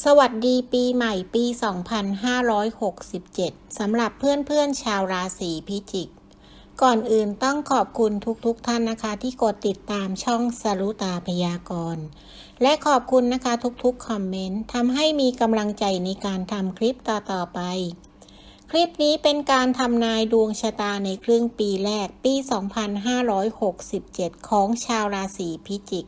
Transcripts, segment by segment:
สวัสดีปีใหม่ปี 2567 สำหรับเพื่อนๆชาวราศีพิจิก ก่อนอื่นต้องขอบคุณทุกๆทท่านนะคะ ที่กดติดตามช่องสรุตาพยากรณ์ และขอบคุณนะคะทุกๆคอมเมนต์ทำให้มีกำลังใจในการทำคลิปต่อๆไป คลิปนี้เป็นการทำนายดวงชะตาในครึ่งปีแรกปี 2567 ของชาวราศีพิจิก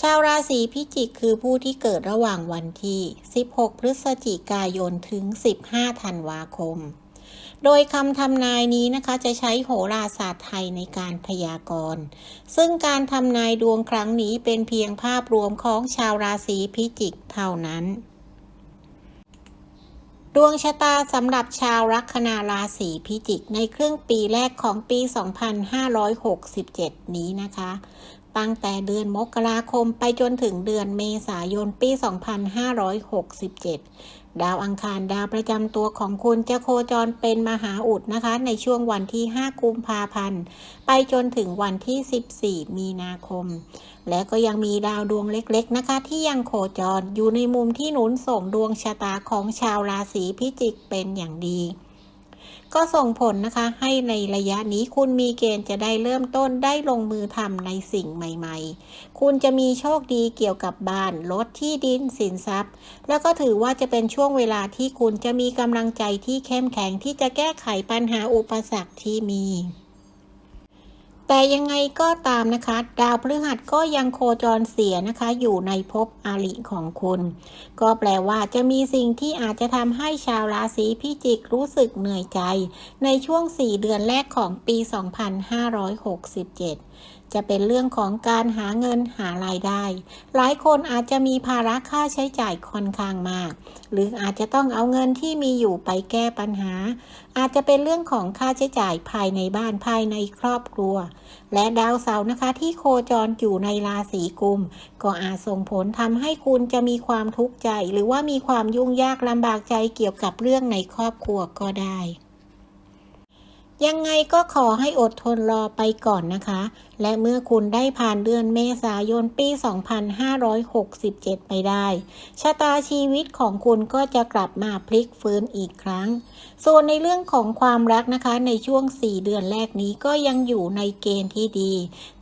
ชาวราศีพิจิกคือผู้ที่เกิดระหว่างวันที่ 16 พฤศจิกายนถึง 15 ธันวาคม โดยคำทำนายนี้นะคะจะใช้โหราศาสตร์ไทยในการพยากรณ์ ซึ่งการทำนายดวงครั้งนี้เป็นเพียงภาพรวมของชาวราศีพิจิกเท่านั้น ดวงชะตาสำหรับชาวลัคนาราศีพิจิกในครึ่งปีแรกของปี 2567 นี้นะคะ ตั้งแต่เดือนมกราคมไปจนถึงเดือนเมษายนปี 2567 ดาวอังคารดาวประจำตัวของคุณจะโคจรเป็นมหาอุดนะคะ ในช่วงวันที่ 5 กุมภาพันธ์ ไปจนถึงวันที่ 14 มีนาคม และก็ยังมีดาวดวงเล็กๆนะคะ ที่ยังโคจรอยู่ในมุมที่หนุนส่งดวงชะตาของชาวราศีพิจิกเป็นอย่างดี ก็ส่งผลนะคะให้ในระยะนี้คุณมีเกณฑ์จะได้เริ่มต้นได้ลงมือทำในสิ่งใหม่ ๆ คุณจะมีโชคดีเกี่ยวกับบ้านรถที่ดินสินทรัพย์ แล้วก็ถือว่าจะเป็นช่วงเวลาที่คุณจะมีกำลังใจที่เข้มแข็งที่จะแก้ไขปัญหาอุปสรรคที่มี แต่ยังไงก็ตามนะคะ ดาวพฤหัสก็ยังโคจรเสียนะคะ อยู่ในภพอาริของคุณ ก็แปลว่าจะมีสิ่งที่อาจจะทำให้ชาวราศีพิจิกรู้สึกเหนื่อยใจ ในช่วง 4 เดือนแรกของปี 2567 จะเป็นเรื่องของการหาเงินหารายได้ หลายคนอาจจะมีภาระค่าใช้จ่ายค่อนข้างมาก หรืออาจจะต้องเอาเงินที่มีอยู่ไปแก้ปัญหา อาจจะเป็นเรื่องของค่าใช้จ่ายภายในบ้านภายในครอบครัว และดาวเสาร์นะคะที่โคจรอยู่ในราศีกุม ก็อาจส่งผลทำให้คุณจะมีความทุกข์ใจ หรือว่ามีความยุ่งยากลำบากใจเกี่ยวกับเรื่องในครอบครัวก็ได้ยังไงก็ขอให้อดทนรอไปก่อนนะคะ และเมื่อคุณได้ผ่านเดือนเมษายนปี 2567 ไปได้ ชะตาชีวิตของคุณก็จะกลับมาพลิกฟื้นอีกครั้ง ส่วนในเรื่องของความรักนะคะในช่วง 4 เดือนแรกนี้ก็ยังอยู่ในเกณฑ์ที่ดี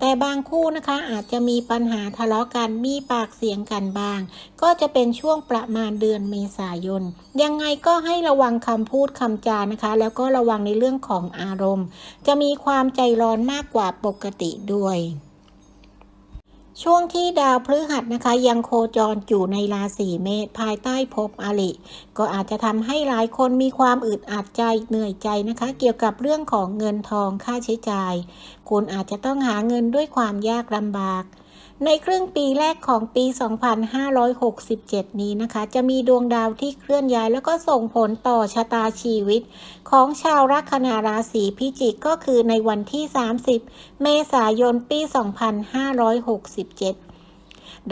แต่บางคู่นะคะอาจจะมีปัญหาทะเลาะกันมีปากเสียงกันบ้าง ก็จะเป็นช่วงประมาณเดือนเมษายน ยังไงก็ให้ระวังคำพูดคำจานะคะ แล้วก็ระวังในเรื่องของอารมณ์ จะมีความใจร้อนมากกว่าปกติด้วย ช่วงที่ดาวพฤหัสนะคะ ยังโคจรอยู่ในราศีเมษภายใต้ภพอริก็อาจจะทำให้หลายคนมีความอึดอัดใจเหนื่อยใจนะคะ เกี่ยวกับเรื่องของเงินทองค่าใช้จ่าย คุณอาจจะต้องหาเงินด้วยความยากลำบาก ในครึ่งปีแรกของปี 2567 นี้นะคะ จะมีดวงดาวที่เคลื่อนย้ายแล้วก็ส่งผลต่อชะตาชีวิต ของชาวลัคนาราศีพิจิกก็คือในวันที่ 30 เมษายนปี 2567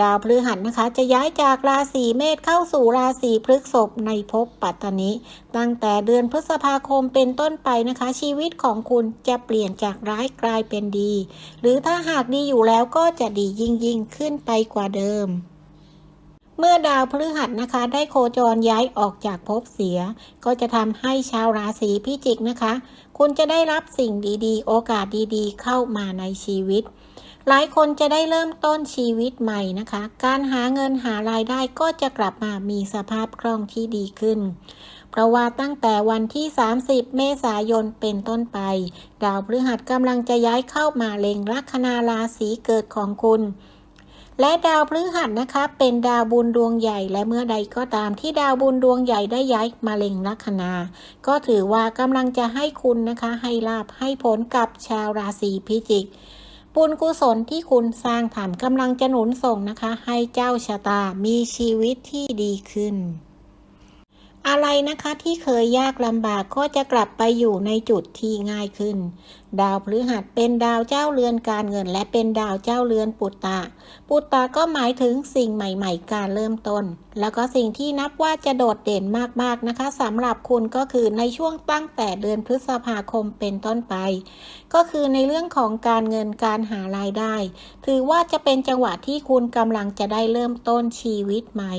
ดาวพฤหัสนะคะ จะย้ายจากราศีเมษเข้าสู่ราศีพฤษภในภพปัตตนิตั้งแต่เดือนพฤษภาคมเป็นต้นไปนะคะ ชีวิตของคุณจะเปลี่ยนจากร้ายกลายเป็นดี หรือถ้าหากดีอยู่แล้วก็จะดียิ่งยิ่งขึ้นไปกว่าเดิมเมื่อดาวพฤหัสนะคะ ได้โคจรย้ายออกจากภพเสีย ก็จะทำให้ชาวราศีพิจิกนะคะ คุณจะได้รับสิ่งดีๆ โอกาสดีๆ เข้ามาในชีวิต หลายคนจะได้เริ่มต้นชีวิตใหม่นะคะ การหาเงินหารายได้ก็จะกลับมามีสภาพคล่องที่ดีขึ้น เพราะว่าตั้งแต่วันที่ 30 เมษายนเป็นต้นไป ดาวพฤหัสกำลังจะย้ายเข้ามาเล็งลัคนาราศีเกิดของคุณและดาวพฤหัสนะคะ เป็นดาวบุญดวงใหญ่และเมื่อใดก็ตามที่ดาวบุญดวงใหญ่ได้ย้ายมาเล็งลัคนา ก็ถือว่ากำลังจะให้คุณนะคะ ให้ลาบให้ผลกับชาวราศีพิจิก บุญกุศลที่คุณสร้างทำกำลังจะหนุนส่งนะคะ ให้เจ้าชะตามีชีวิตที่ดีขึ้น อะไรนะคะที่เคยยากลำบากก็จะกลับไปอยู่ในจุดที่ง่ายขึ้น ดาวพฤหัสเป็นดาวเจ้าเรือนการเงิน และเป็นดาวเจ้าเรือนปุตตะ ปุตตะก็หมายถึงสิ่งใหม่ ๆ การเริ่มต้น แล้วก็สิ่งที่นับว่าจะโดดเด่นมากๆนะคะสำหรับคุณก็คือในช่วงตั้งแต่เดือนพฤษภาคมเป็นต้นไป ก็คือในเรื่องของการเงินการหารายได้ ถือว่าจะเป็นจังหวะที่คุณกำลังจะได้เริ่มต้นชีวิตใหม่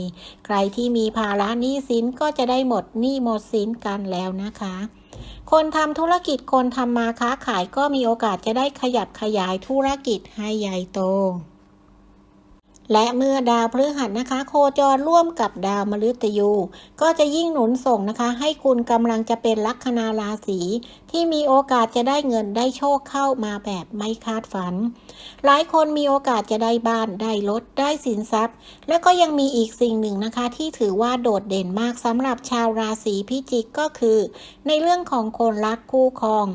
ใครที่มีภาระหนี้สินก็จะได้หมดหนี้หมดสินกันแล้วนะคะ คนทำธุรกิจคนทำมาค้าขายก็มีโอกาสจะได้ขยับขยายธุรกิจให้ใหญ่โต และเมื่อดาวพฤหัสนะคะ โคจรร่วมกับดาวมฤตยู ก็จะยิ่งหนุนส่งนะคะ ให้คุณกำลังจะเป็นลัคนาราศีที่มีโอกาสจะได้เงินได้โชคเข้ามาแบบไม่คาดฝัน หลายคนมีโอกาสจะได้บ้านได้รถได้สินทรัพย์ และก็ยังมีอีกสิ่งหนึ่งนะคะ ที่ถือว่าโดดเด่นมากสำหรับชาวราศีพิจิกก็คือ ในเรื่องของคนรักคู่ครอง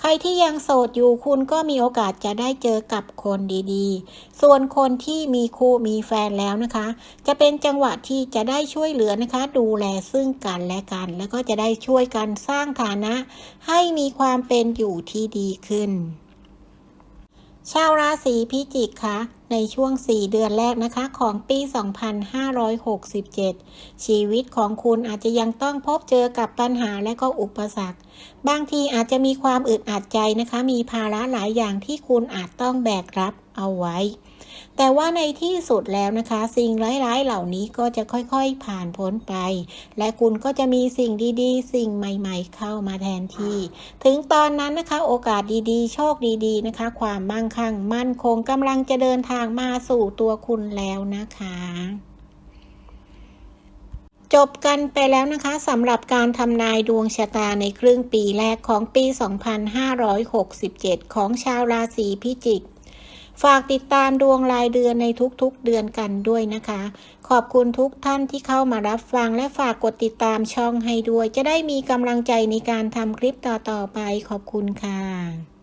ใครที่ยังโสดอยู่คุณก็มีโอกาสจะได้เจอกับคนดีๆ ส่วนคนที่มีคู่มีแฟนแล้วนะคะ จะเป็นจังหวะที่จะได้ช่วยเหลือนะคะ ดูแลซึ่งกันและกัน แล้วก็จะได้ช่วยกันสร้างฐานะ ให้มีความเป็นอยู่ที่ดีขึ้น ชาวราศีพิจิกคะในช่วง 4 เดือนแรกนะคะของปี 2567 ชีวิตของคุณอาจจะยังต้องพบเจอกับปัญหาและก็อุปสรรค บางทีอาจจะมีความอึดอัดใจนะคะ มีภาระหลายอย่างที่คุณอาจต้องแบกรับ เอาไว้ แต่ว่าในที่สุดแล้วนะคะ สิ่งร้ายๆเหล่านี้ก็จะค่อยๆผ่านพ้นไป และคุณก็จะมีสิ่งดีๆ สิ่งใหม่ๆ เข้ามาแทนที่ ถึงตอนนั้นนะคะ โอกาสดีๆ โชคดีๆนะคะ ความมั่งคั่งมั่นคงกำลังจะเดินทางมาสู่ตัวคุณแล้วนะคะจบกันไปแล้วนะคะสำหรับการทำนายดวงชะตาในครึ่งปีแรกของปี 2567 ของชาวราศีพิจิก ฝากติดตามดวงรายเดือนในทุกๆเดือนกันด้วยนะคะ ขอบคุณทุกท่านที่เข้ามารับฟังและฝากกดติดตามช่องให้ด้วย จะได้มีกำลังใจในการทำคลิปต่อๆไปขอบคุณค่ะ